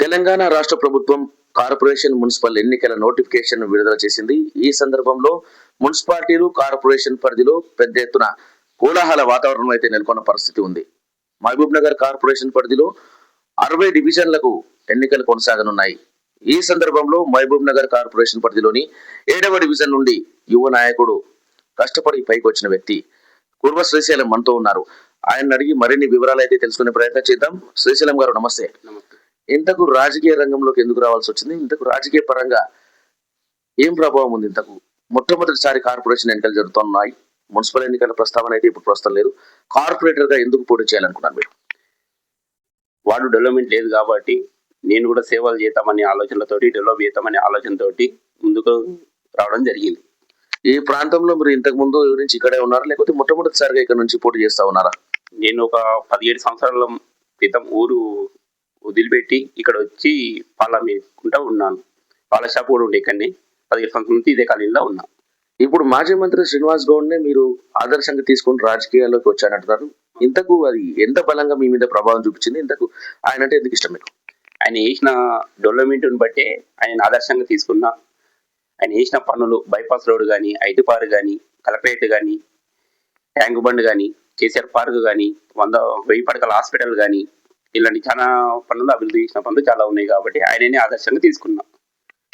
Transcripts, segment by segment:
తెలంగాణ రాష్ట్ర ప్రభుత్వం corporation municipal ఎన్నికల నోటిఫికేషన్ విడుదల చేసింది. ఈ సందర్భంలో మున్సిపాలిటీలు కార్పొరేషన్ పరిధిలో పెద్ద ఎత్తున కోలాహల వాతావరణం అయితే నెలకొన్న పరిస్థితి ఉంది. మహబూబ్ నగర్ కార్పొరేషన్ పరిధిలో అరవై డివిజన్లకు ఎన్నికలు కొనసాగనున్నాయి. ఈ సందర్భంలో మహబూబ్ నగర్ కార్పొరేషన్ పరిధిలోని ఏడవ డివిజన్ నుండి యువ నాయకుడు కష్టపడి పైకి వచ్చిన వ్యక్తి కుర్వ శ్రీశైలం మనతో ఉన్నారు. ఆయన అడిగి మరిన్ని వివరాలు అయితే తెలుసుకునే ప్రయత్నం చేద్దాం. శ్రీశైలం గారు నమస్తే. ఇంతకు రాజకీయ రంగంలోకి ఎందుకు రావాల్సి వచ్చింది? ఇంతకు రాజకీయ పరంగా ఏం ప్రభావం ఉంది ఇంతకు? మొట్టమొదటిసారి కార్పొరేషన్ ఎన్నికలు జరుగుతున్నాయి. మున్సిపల్ ఎన్నికల ప్రస్తావన అయితే ఇప్పుడు ప్రస్తుతం లేదు. కార్పొరేటర్గా ఎందుకు పోటీ చేయాలనుకున్నారు మీరు? వాడు డెవలప్మెంట్ లేదు కాబట్టి నేను కూడా సేవలు చేద్దామనే ఆలోచనలతోటి డెవలప్ చేద్దామనే ఆలోచనతోటి ముందుకు రావడం జరిగింది. ఈ ప్రాంతంలో మీరు ఇంతకు ముందు నుంచి ఇక్కడే ఉన్నారా? లేకపోతే మొట్టమొదటిసారిగా ఇక్కడ నుంచి పోటీ చేస్తా ఉన్నారా? నేను ఒక పదిహేడు సంవత్సరాల క్రితం ఊరు వదిలిపెట్టి ఇక్కడ వచ్చి పాల మేపుకుంటా ఉన్నాను. పాల షాప్ కూడా ఉండే ఇక్కడనే. పదిహేడు సంవత్సరాల నుంచి ఇదే కాలనీలో ఉన్నా. ఇప్పుడు మాజీ మంత్రి శ్రీనివాస్ గౌడ్నే మీరు ఆదర్శంగా తీసుకుని రాజకీయాల్లోకి వచ్చారంటున్నారు. ఇంతకు అది ఎంత బలంగా మీ మీద ప్రభావం చూపించింది? ఇంతకు ఆయన అంటే ఎందుకు ఇష్టం మీకు? ఆయన వేసిన డెవలప్మెంట్ని బట్టే ఆయన ఆదర్శంగా తీసుకున్నా ఆయన వేసిన పనులు బైపాస్ రోడ్ కానీ ఐటీ పార్క్ కానీ కలెక్టరేట్ కానీ ట్యాంక్ బండ్ కానీ కేసీఆర్ పార్క్ కానీ వంద వెయ్యి పడకల హాస్పిటల్ కానీ ఇలాంటి చాలా పనులు అభివృద్ధి చేసిన పనులు చాలా ఉన్నాయి కాబట్టి ఆయననే ఆదర్శంగా తీసుకున్నా.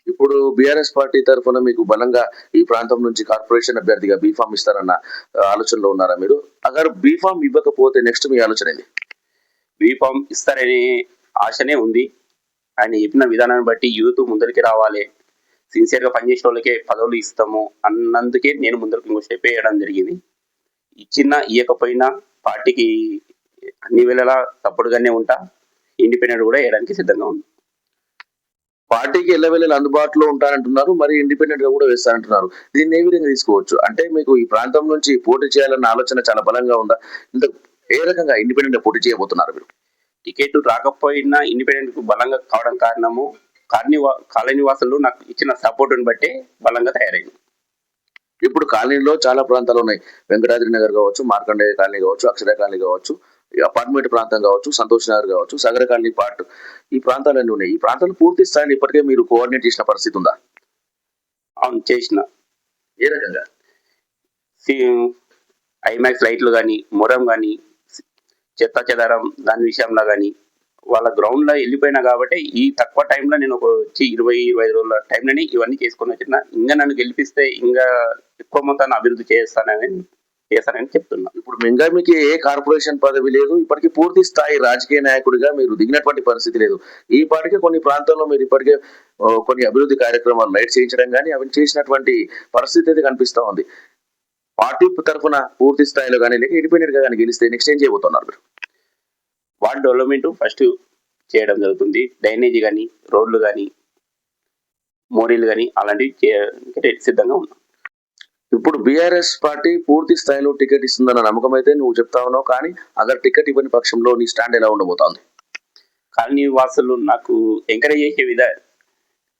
ఇప్పుడు బీఆర్ఎస్ పార్టీ తరఫున మీకు బలంగా ఈ ప్రాంతం నుంచి కార్పొరేషన్ అభ్యర్థిగా బీఫామ్ ఇస్తారన్న ఆలోచనలో ఉన్నారా మీరు? అगर బీఫామ్ ఇవ్వకపోతే నెక్స్ట్ మీ ఆలోచన ఏంది? బీఫామ్ ఇస్తారనే ఆశనే ఉంది. ఆయన చెప్పిన విధానాన్ని బట్టి యూత్ ముందరికి రావాలి. సిన్సియర్గా పనిచేసే వాళ్ళకే పదవులు ఇస్తాము అన్నందుకే నేను ముందరికి ఇంకో స్టెప్ వేయడం జరిగింది. ఇచ్చిన ఇవ్వకపోయినా పార్టీకి అన్ని వేళలా తప్పుడుగానే ఉంటా ఇండిపెండెంట్ కూడా వేయడానికి సిద్ధంగా ఉంది పార్టీకి ఎల్లవెల్లలు అందుబాటులో ఉంటారంటున్నారు మరి ఇండిపెండెంట్గా కూడా వేస్తారంటున్నారు దీన్ని ఏ విధంగా తీసుకోవచ్చు? అంటే మీకు ఈ ప్రాంతం నుంచి పోటీ చేయాలన్న ఆలోచన చాలా బలంగా ఉందా? ఇంత ఏ రకంగా ఇండిపెండెంట్గా పోటీ చేయబోతున్నారు మీరు? టికెట్ రాకపోయినా ఇండిపెండెంట్కు బలంగా కావడం కారణము కాలనీ కాలనీ వాసులు నాకు ఇచ్చిన సపోర్ట్ని బట్టే బలంగా తయారైంది. ఇప్పుడు కాలనీలో చాలా ప్రాంతాలు ఉన్నాయి. వెంకటాద్రి నగర్ కావచ్చు మార్కండేయ కాలనీ కావచ్చు అక్షర కాలనీ కావచ్చు. అపార్ట్మెంట్ ప్రాంతం కావచ్చు సంతోష్ నగర్ కావచ్చు సగర కాలనీ పార్ట్ ఈ ప్రాంతాలన్నీ ఉన్నాయి. ఈ ప్రాంతాలు పూర్తి స్థాయిలో ఇప్పటికే మీరు కోఆర్డినేట్ చేసిన పరిస్థితి ఉందా? అవును చేసిన. ఏ రకంగా? ఐమాక్స్ లైట్లు కానీ మొరం కానీ చెత్త చెదారం దాని విషయంలో కానీ వాళ్ళ గ్రౌండ్లో వెళ్ళిపోయినా కాబట్టి ఈ తక్కువ టైంలో నేను ఒక వచ్చి ఇరవై ఇరవై ఐదు రోజుల టైంలోనే ఇవన్నీ చేసుకొని వచ్చిన. ఇంకా నన్ను గెలిపిస్తే ఇంకా ఎక్కువ మొత్తాన్ని అభివృద్ధి చేస్తానని చేస్తానని చెప్తున్నా. ఇప్పుడు ఇంకా మీకు ఏ కార్పొరేషన్ పదవి లేదు ఇప్పటికీ పూర్తి స్థాయి రాజకీయ నాయకుడిగా మీరు దిగినటువంటి పరిస్థితి లేదు. ఈ పాటికే కొన్ని ప్రాంతాల్లో మీరు ఇప్పటికే కొన్ని అభివృద్ధి కార్యక్రమాలు లైట్ చేయించడం కానీ అవి చేసినటువంటి పరిస్థితి అయితే కనిపిస్తా ఉంది. పార్టీ తరఫున పూర్తి స్థాయిలో కానీ లేక ఇండిపెండెంట్గా కానీ గెలిస్తే నెక్స్ట్ ఏం చేయబోతున్నారు మీరు? వార్డ్ డెవలప్మెంట్ ఫస్ట్ చేయడం జరుగుతుంది. డ్రైనేజీ కానీ రోడ్లు కానీ మోరీలు కానీ అలాంటివి సిద్ధంగా ఉన్నాం. ఇప్పుడు బీఆర్ఎస్ పార్టీ పూర్తి స్థాయిలో టికెట్ ఇస్తుందన్న నమ్మకం అయితే నువ్వు చెప్తా ఉన్నావు కానీ అగర్ టికెట్ ఇవ్వని పక్షంలో నీ స్టాండ్ ఎలా ఉండబోతోంది? కాలనీ వాసులు నాకు ఎంకరేజ్ చేసే విధ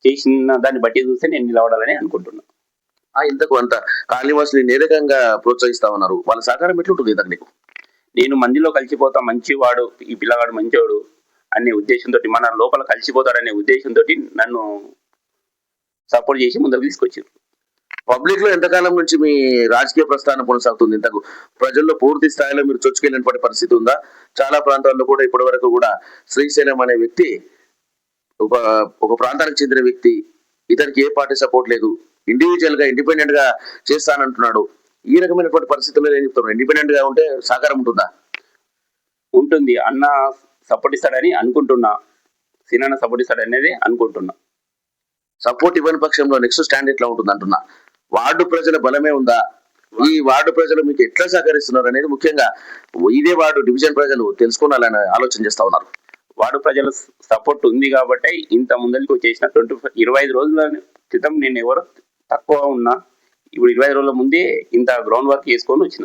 చేసిన దాన్ని బట్టి చూస్తే నేను నిలబడాలని అనుకుంటున్నాను ఆ ఇంతకు అంత కాళీవాసులు ఏ రకంగా ప్రోత్సహిస్తా ఉన్నారు. వాళ్ళ సహకారం ఎట్లుంటుంది ఇంతకు నీకు? నేను మందిలో కలిసిపోతా మంచివాడు ఈ పిల్లగాడు మంచివాడు అనే ఉద్దేశంతో మన లోపల కలిసిపోతాడనే ఉద్దేశంతో నన్ను సపోర్ట్ చేసి ముందుకు తీసుకొచ్చారు పబ్లిక్లో ఎంతకాలం నుంచి మీ రాజకీయ ప్రస్థానం కొనసాగుతుంది? ఇంతకు ప్రజల్లో పూర్తి స్థాయిలో మీరు చొచ్చుకెళ్ళినటువంటి పరిస్థితి ఉందా? చాలా ప్రాంతాల్లో కూడా ఇప్పటి వరకు కూడా శ్రీశైలం అనే వ్యక్తి ఒక ఒక ప్రాంతానికి చెందిన వ్యక్తి ఇతనికి ఏ పార్టీ సపోర్ట్ లేదు. ఇండివిజువల్గా ఇండిపెండెంట్గా చేస్తానంటున్నాడు. ఈ రకమైనటువంటి పరిస్థితుల్లో ఏం చెప్తున్నారు? ఇండిపెండెంట్గా ఉంటే సహకారం ఉంటుందా? ఉంటుంది. అన్న సపోర్ట్ ఇస్తాడని అనుకుంటున్నా. సినన్న సపోర్ట్ ఇస్తాడనేది అనుకుంటున్నా. సపోర్ట్ ఇవ్వని పక్షంలో నెక్స్ట్ స్టాండ్ ఎట్లా ఉంటుంది అంటున్నా వార్డు ప్రజల బలమే ఉందా? ఈ వార్డు ప్రజలు మీకు ఎట్లా సహకరిస్తున్నారు అనేది ముఖ్యంగా ఇదే వార్డు డివిజన్ ప్రజలు తెలుసుకోవాలని ఆలోచన చేస్తా ఉన్నారు. వార్డు ప్రజల సపోర్ట్ ఉంది కాబట్టి ఇంత ముందరికి చేసిన ట్వంటీ ఇరవై ఐదు రోజుల క్రితం నేను ఎవరు తక్కువ ఉన్నా ఇప్పుడు ఇరవై ఐదు రోజుల ముందే ఇంత గ్రౌండ్ వర్క్ చేసుకొని వచ్చిన.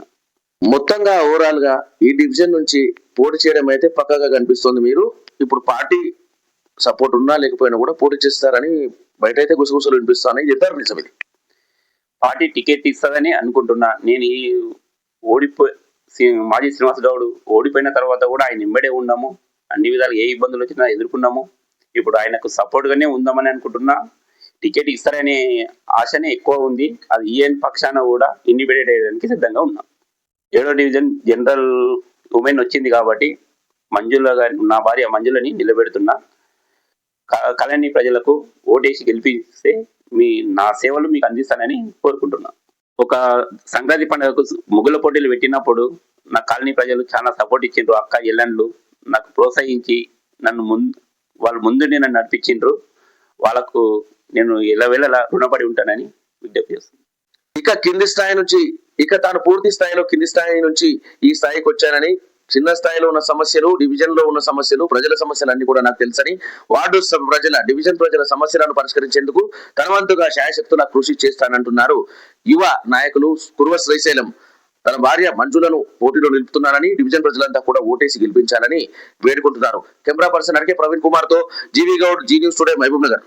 మొత్తంగా ఓవరాల్గా ఈ డివిజన్ నుంచి పోటీ చేయడం అయితే పక్కగా కనిపిస్తుంది మీరు. ఇప్పుడు పార్టీ సపోర్ట్ ఉన్నా లేకపోయినా కూడా పోటీ చేస్తారని బయట అయితే గుసగుసలు వినిపిస్తాను ఇది ఇద్దరు నిజం ఇది పార్టీ టికెట్ ఇస్తుందని అనుకుంటున్నా. నేను ఈ ఓడిపో మాజీ శ్రీనివాసరావుడు గౌడ్ ఓడిపోయిన తర్వాత కూడా ఆయన వెంబడే ఉన్నాము. అన్ని విధాలు ఏ ఇబ్బందులు వచ్చినా ఎదుర్కొన్నాము. ఇప్పుడు ఆయనకు సపోర్ట్గానే ఉందామని అనుకుంటున్నా. టికెట్ ఇస్తారనే ఆశనే ఎక్కువ ఉంది. అది ఈఎన్ పక్షాన కూడా ఇండిపెండెంట్ అయ్యడానికి సిద్ధంగా ఉన్నాం. ఏడో డివిజన్ జనరల్ ఉమెన్ వచ్చింది కాబట్టి మంజుల గారి నా భార్య మంజులని నిలబెడుతున్నా. క- కళని ప్రజలకు ఓటేసి గెలిపిస్తే మీ నా సేవలు మీకు అందిస్తానని కోరుకుంటున్నా. ఒక సంక్రాంతి పండుగకు ముగ్గుల పోటీలు పెట్టినప్పుడు నా కాలనీ ప్రజలు చాలా సపోర్ట్ ఇచ్చిండ్రు. అక్క ఎల్లండ్లు నాకు ప్రోత్సహించి నన్ను ముందు వాళ్ళు ముందుండి నన్ను నడిపించిండ్రు. వాళ్ళకు నేను ఎల్లవేళలా రుణపడి ఉంటానని విజ్ఞప్తి చేస్తున్నాను ఇక కింది స్థాయి నుంచి ఇక తాను పూర్తి స్థాయిలో కింది స్థాయి నుంచి ఈ స్థాయికి వచ్చానని చిన్న స్థాయిలో ఉన్న సమస్యలు డివిజన్లో ఉన్న సమస్యలు ప్రజల సమస్యలు అన్ని కూడా నాకు తెలుసని వార్డు ప్రజల డివిజన్ ప్రజల సమస్యలను పరిష్కరించేందుకు తనవంతుగా శాయశక్తుల కృషి చేస్తానంటున్నారు యువ నాయకులు కురువ శ్రీశైలం. తన భార్య మంజులను పోటీలో నిలుపుతున్నారని డివిజన్ ప్రజలంతా కూడా ఓటేసి గెలిపించాలని వేడుకుంటున్నారు. కెమెరా పర్సన్ అడిగే ప్రవీణ్ కుమార్తో GV Goud G news today Mahabub Nagar.